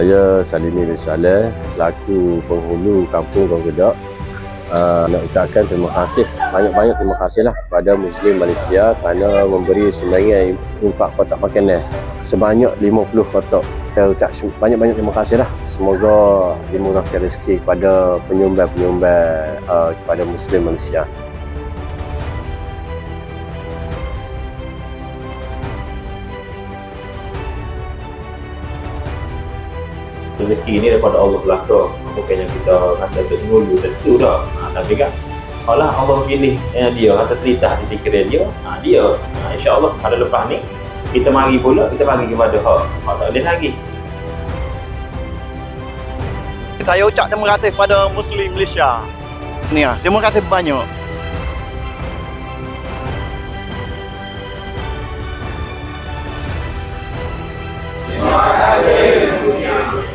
Saya Salimi bin Saleh selaku penghulu kampung Gong uh, nak ucapkan terima kasih banyak-banyak terima kasihlah kepada Muslim Malaysia kerana memberi sumbangan infak kotak makanan sebanyak 50 kotak. Saya ucap banyak-banyak terima kasihlah. Semoga dimurahkan rezeki kepada penyumbang-penyumbang uh, kepada Muslim Malaysia. Rezeki ni daripada Allah belaka bukannya kita kata untuk ngulu tentu dah ha, tapi kan? Kalau Allah pilih eh, dia. Kata cerita di fikiran dia. Ha, dia. Ha, insyaAllah pada lepas ni kita mari pula kita bagi kepada hak hak tak boleh lagi. Saya ucap terima kasih pada Muslim Malaysia. Ni ah, terima kasih banyak. Terima kasih